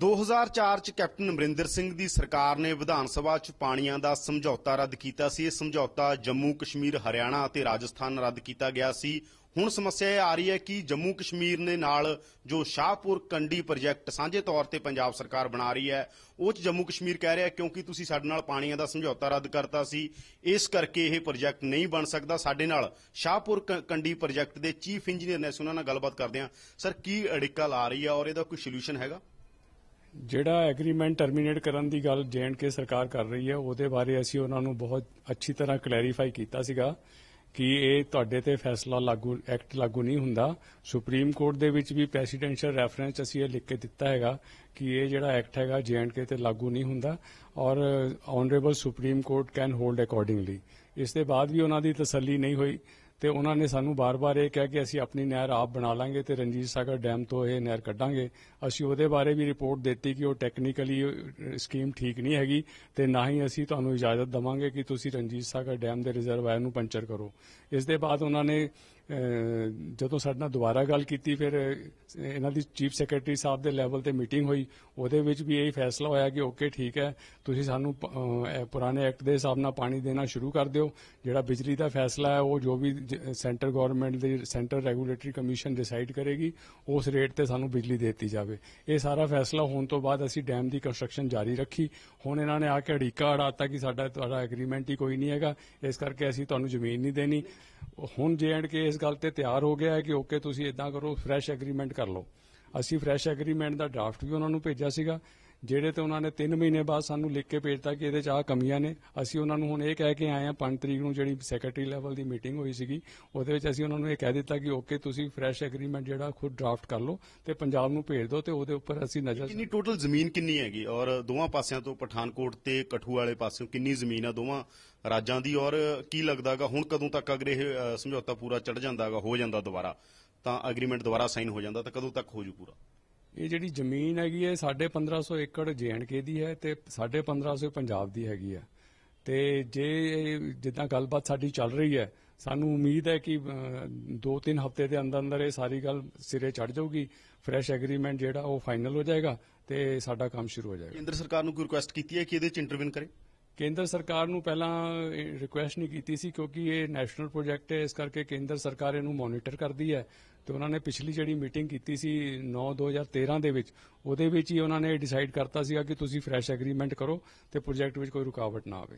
2004 ਚ ਕੈਪਟਨ ਅਮਰਿੰਦਰ ਸਿੰਘ ਦੀ ਸਰਕਾਰ ਨੇ ਵਿਧਾਨ ਸਭਾ ਚ ਪਾਣੀਆਂ ਦਾ ਸਮਝੌਤਾ ਰੱਦ ਕੀਤਾ ਸੀ। ਇਹ ਸਮਝੌਤਾ ਜੰਮੂ ਕਸ਼ਮੀਰ, ਹਰਿਆਣਾ ਅਤੇ ਰਾਜਸਥਾਨ ਰੱਦ ਕੀਤਾ ਗਿਆ ਸੀ। ਹੁਣ ਸਮੱਸਿਆ ਇਹ ਆ ਰਹੀ ਹੈ ਕਿ ਜੰਮੂ ਕਸ਼ਮੀਰ ਨੇ ਨਾਲ ਜੋ ਸ਼ਾਹਪੁਰ ਕੰਡੀ ਪ੍ਰੋਜੈਕਟ ਸਾਂਝੇ ਤੌਰ ਤੇ ਪੰਜਾਬ ਸਰਕਾਰ ਬਣਾ ਰਹੀ ਹੈ, ਉਹ ਚ ਜੰਮੂ ਕਸ਼ਮੀਰ ਕਹਿ ਰਿਹਾ ਕਿਉਂਕਿ ਤੁਸੀਂ ਸਾਡੇ ਨਾਲ ਪਾਣੀਆਂ ਦਾ ਸਮਝੌਤਾ ਰੱਦ ਕਰਤਾ ਸੀ। ਇਸ ਕਰਕੇ ਇਹ ਪ੍ਰੋਜੈਕਟ ਨਹੀਂ ਬਣ ਸਕਦਾ। ਸਾਡੇ ਨਾਲ ਸ਼ਾਹਪੁਰ ਕੰਡੀ ਪ੍ਰੋਜੈਕਟ ਦੇ ਚੀਫ ਇੰਜੀਨੀਅਰ ਨੇ, ਅਸੀਂ ਨਾਲ ਗੱਲਬਾਤ ਕਰਦੇ ਹਾਂ। ਸਰ, ਕੀ ਅੜਿੱਕਾ ਲਾ ਰਹੀ ਹੈ ਔਰ ਇਹਦਾ ਕੋਈ ਸੋਲੂਸ਼ਨ ਹੈਗਾ? ਜਿਹੜਾ ਐਗਰੀਮੈਂਟ ਟਰਮੀਨੇਟ ਕਰਨ ਦੀ ਗੱਲ ਕੇ ਸਰਕਾਰ ਕਰ ਰਹੀ ਹੈ, ਉਹਦੇ ਬਾਰੇ ਅਸੀਂ ਉਹਨਾਂ ਨੂੰ ਬਹੁਤ ਅੱਛੀ ਤਰ੍ਹਾਂ ਕਲੈਰੀਫਾਈ ਕੀਤਾ ਸੀਗਾ ਕਿ ਇਹ ਤੁਹਾਡੇ ਤੇ ਫੈਸਲਾ ਲਾਗੂ ਐਕਟ ਲਾਗੂ ਨਹੀਂ ਹੁੰਦਾ। ਸੁਪਰੀਮ ਕੋਰਟ ਦੇ ਵਿੱਚ ਵੀ ਪ੍ਰੈਸੀਡੈਂਸ਼ੀਅਲ ਰੈਫਰੈਂਸ ਅਸੀਂ ਇਹ ਲਿਖ ਕੇ ਦਿੱਤਾ ਹੈਗਾ ਕਿ ਇਹ ਜਿਹੜਾ ਐਕਟ ਹੈਗਾ ਕੇ ਤੇ ਲਾਗੂ ਨਹੀਂ ਹੁੰਦਾ ਔਰ honourable supreme court can hold accordingly ਇਸ ਦੇ ਬਾਅਦ ਵੀ ਉਹਨਾਂ ਦੀ ਤਸੱਲੀ ਨਹੀਂ ਹੋਈ। ਤੇ ਉਹਨਾਂ ਨੇ ਸਾਨੂੰ ਬਾਰ-ਬਾਰ ਇਹ ਕਿਹਾ ਕਿ ਅਸੀਂ ਆਪਣੀ ਨਹਿਰ ਆਪ ਬਣਾ ਲਾਂਗੇ ਤੇ ਰਣਜੀਤ ਸਾਗਰ ਡੈਮ ਤੋਂ ਇਹ ਨਹਿਰ ਕੱਢਾਂਗੇ। ਅਸੀਂ ਉਹਦੇ ਬਾਰੇ ਵੀ ਰਿਪੋਰਟ ਦਿੱਤੀ ਕਿ ਉਹ ਟੈਕਨੀਕਲੀ ਸਕੀਮ ਠੀਕ ਨਹੀਂ ਹੈਗੀ ਤੇ ਨਾ ਹੀ ਅਸੀਂ ਤੁਹਾਨੂੰ ਇਜਾਜ਼ਤ ਦਵਾਂਗੇ ਕਿ ਤੁਸੀਂ ਰਣਜੀਤ ਸਾਗਰ ਡੈਮ ਦੇ ਰਿਜ਼ਰਵਾਇਰ ਨੂੰ ਪੰਚਰ ਕਰੋ। ਇਸ ਦੇ ਬਾਅਦ ਉਹਨਾਂ ਨੇ ਜਦੋਂ ਸਾਡੇ ਨਾਲ ਦੁਬਾਰਾ ਗੱਲ ਕੀਤੀ, ਫਿਰ ਇਹਨਾਂ ਦੀ ਚੀਫ ਸੈਕਟਰੀ ਸਾਹਿਬ ਦੇ ਲੈਵਲ ਤੇ ਮੀਟਿੰਗ ਹੋਈ। ਉਹਦੇ ਵਿੱਚ ਵੀ ਇਹ ਫੈਸਲਾ ਹੋਇਆ ਕਿ, ਓਕੇ, ਠੀਕ ਹੈ, ਤੁਸੀਂ ਸਾਨੂੰ ਪੁਰਾਣੇ ਐਕਟ ਦੇ ਹਿਸਾਬ ਨਾਲ ਪਾਣੀ ਦੇਣਾ ਸ਼ੁਰੂ ਕਰ ਦਿਓ। ਜਿਹੜਾ ਬਿਜਲੀ ਦਾ ਫੈਸਲਾ ਹੈ, ਉਹ ਜੋ ਵੀ ਸੈਂਟਰ ਗਵਰਨਮੈਂਟ ਦੀ ਸੈਂਟਰ ਰੈਗੂਲੇਟਰੀ ਕਮਿਸ਼ਨ ਡਿਸਾਈਡ ਕਰੇਗੀ, ਉਸ ਰੇਟ ਤੇ ਸਾਨੂੰ ਬਿਜਲੀ ਦੇ ਦਿੱਤੀ ਜਾਵੇ। ਇਹ ਸਾਰਾ ਫੈਸਲਾ ਹੋਣ ਤੋਂ ਬਾਅਦ ਅਸੀਂ ਡੈਮ ਦੀ ਕੰਸਟਰਕਸ਼ਨ ਜਾਰੀ ਰੱਖੀ। ਹੁਣ ਇਹਨਾਂ ਨੇ ਆ ਕੇ ਅੜੀਕਾ ਅੜਾਤਾ ਕਿ ਸਾਡਾ, ਤੁਹਾਡਾ ਐਗਰੀਮੈਂਟ ਹੀ ਕੋਈ ਨਹੀਂ ਹੈਗਾ। ਇਸ ਕਰਕੇ ਅਸੀਂ ਤੁਹਾਨੂੰ ਜ਼ਮੀਨ ਨਹੀਂ ਦੇਣੀ। ਹੁਣ ਜੇ ਐਂਡ ਕੇ ਇਸ ਗੱਲ ਤੇ ਤਿਆਰ ਹੋ ਗਿਆ ਹੈ ਕਿ ਓਕੇ, ਤੁਸੀਂ ਇਦਾਂ ਕਰੋ ਫਰੈਸ਼ ਐਗਰੀਮੈਂਟ ਕਰ ਲਓ। ਅਸੀਂ ਫਰੈਸ਼ ਐਗਰੀਮੈਂਟ ਦਾ ਡਰਾਫਟ ਵੀ ਉਹਨਾਂ ਨੂੰ ਭੇਜਿਆ ਸੀਗਾ। ਜਿਹੜੇ ਤੇ ਉਹਨਾਂ ਨੇ 3 ਮਹੀਨੇ ਬਾਅਦ ਸਾਨੂੰ ਲਿਖ ਕੇ ਭੇਜਤਾ ਕਿ ਇਹਦੇ ਚ ਆ ਕਮੀਆਂ ਨੇ, ਅਸੀਂ ਉਹਨਾਂ ਨੂੰ ਹੁਣ ਇਹ ਕਹਿ ਕੇ ਆਏ ਆ 5 ਤਰੀਕ ਨੂੰ ਜਿਹੜੀ ਸੈਕਟਰੀ ਲੈਵਲ ਦੀ ਮੀਟਿੰਗ ਹੋਈ ਸੀਗੀ, ਉਹਦੇ ਵਿੱਚ ਅਸੀਂ ਉਹਨਾਂ ਨੂੰ ਇਹ ਕਹਿ ਦਿੱਤਾ ਕਿ ਓਕੇ ਤੁਸੀਂ ਫਰੈਸ਼ ਐਗਰੀਮੈਂਟ ਜਿਹੜਾ ਖੁਦ ਡਰਾਫਟ ਕਰ ਲਓ ਤੇ ਪੰਜਾਬ ਨੂੰ ਭੇਜ ਦਿਓ ਤੇ ਉਹਦੇ ਉੱਪਰ ਅਸੀਂ ਨਜ਼ਰ ਕਿੰਨੀ ਟੋਟਲ ਜ਼ਮੀਨ ਕਿੰਨੀ ਹੈਗੀ? ਔਰ ਦੋਵਾਂ ਪਾਸਿਆਂ ਤੋਂ ਪਠਾਨਕੋਟ ਤੇ ਕਠੂ ਵਾਲੇ ਪਾਸਿਓਂ ਕਿੰਨੀ ਜ਼ਮੀਨ ਆ ਦੋਵਾਂ ਰਾਜਾਂ ਦੀ? ਔਰ ਕੀ ਲੱਗਦਾਗਾ, ਹੁਣ ਕਦੋਂ ਤੱਕ ਅਗਰ ਇਹ ਸਮਝੌਤਾ ਪੂਰਾ ਚੜ ਜਾਂਦਾਗਾ, ਹੋ ਜਾਂਦਾ ਦੁਬਾਰਾ, ਤਾਂ ਐਗਰੀਮੈਂਟ ਦੁਬਾਰਾ ਸਾਈਨ ਹੋ ਜਾਂਦਾ, ਤਾਂ ਕਦੋਂ ਤੱਕ ਹੋ ਜੂ ਪੂਰਾ? ਇਹ ਜਿਹੜੀ ਜ਼ਮੀਨ ਹੈਗੀ ਹੈ 1550 ਏਕੜ ਕੇ ਦੀ ਹੈ ਤੇ 1550 ਪੰਜਾਬ ਦੀ ਹੈਗੀ ਹੈ। ਤੇ ਜੇ ਇਹ ਜਿੱਦਾਂ ਗੱਲਬਾਤ ਸਾਡੀ ਚੱਲ ਰਹੀ ਹੈ, ਸਾਨੂੰ ਉਮੀਦ ਹੈ ਕਿ 2-3 ਹਫ਼ਤੇ ਦੇ ਅੰਦਰ ਅੰਦਰ ਇਹ ਸਾਰੀ ਗੱਲ ਸਿਰੇ ਚੜ ਜਾਊਗੀ ਫਰੈਸ਼ ਐਗਰੀਮੈਂਟ ਜਿਹੜਾ ਉਹ ਫਾਈਨਲ ਹੋ ਜਾਏਗਾ ਤੇ ਸਾਡਾ ਕੰਮ ਸ਼ੁਰੂ ਹੋ ਜਾਏਗਾ। ਕੇਂਦਰ ਸਰਕਾਰ ਨੂੰ ਕੋਈ ਰਿਕੁਐਸਟ ਕੀਤੀ ਹੈ ਕਿ ਇਹਦੇ ਚ ਇੰਟਰਵਿਨ ਕਰੇ? ਕੇਂਦਰ ਸਰਕਾਰ ਨੂੰ ਪਹਿਲਾਂ ਰਿਕੁਐਸਟ ਨਹੀਂ ਕੀਤੀ ਸੀ ਕਿਉਂਕਿ ਇਹ ਨੈਸ਼ਨਲ ਪ੍ਰੋਜੈਕਟ ਹੈ, ਇਸ ਕਰਕੇ ਕੇਂਦਰ ਸਰਕਾਰ ਇਹਨੂੰ ਮੋਨੀਟਰ ਕਰਦੀ ਹੈ। ਤੇ ਉਹਨਾਂ ਨੇ ਪਿਛਲੀ ਜਿਹੜੀ ਮੀਟਿੰਗ ਕੀਤੀ ਸੀ 9 2013 ਦੇ ਵਿੱਚ, ਉਹਦੇ ਵਿੱਚ ਹੀ ਉਹਨਾਂ ਨੇ ਡਿਸਾਈਡ ਕਰਤਾ ਸੀਗਾ ਕਿ ਤੁਸੀਂ ਫਰੈਸ਼ ਐਗਰੀਮੈਂਟ ਕਰੋ ਤੇ ਪ੍ਰੋਜੈਕਟ ਵਿੱਚ ਕੋਈ ਰੁਕਾਵਟ ਨਾ ਆਵੇ।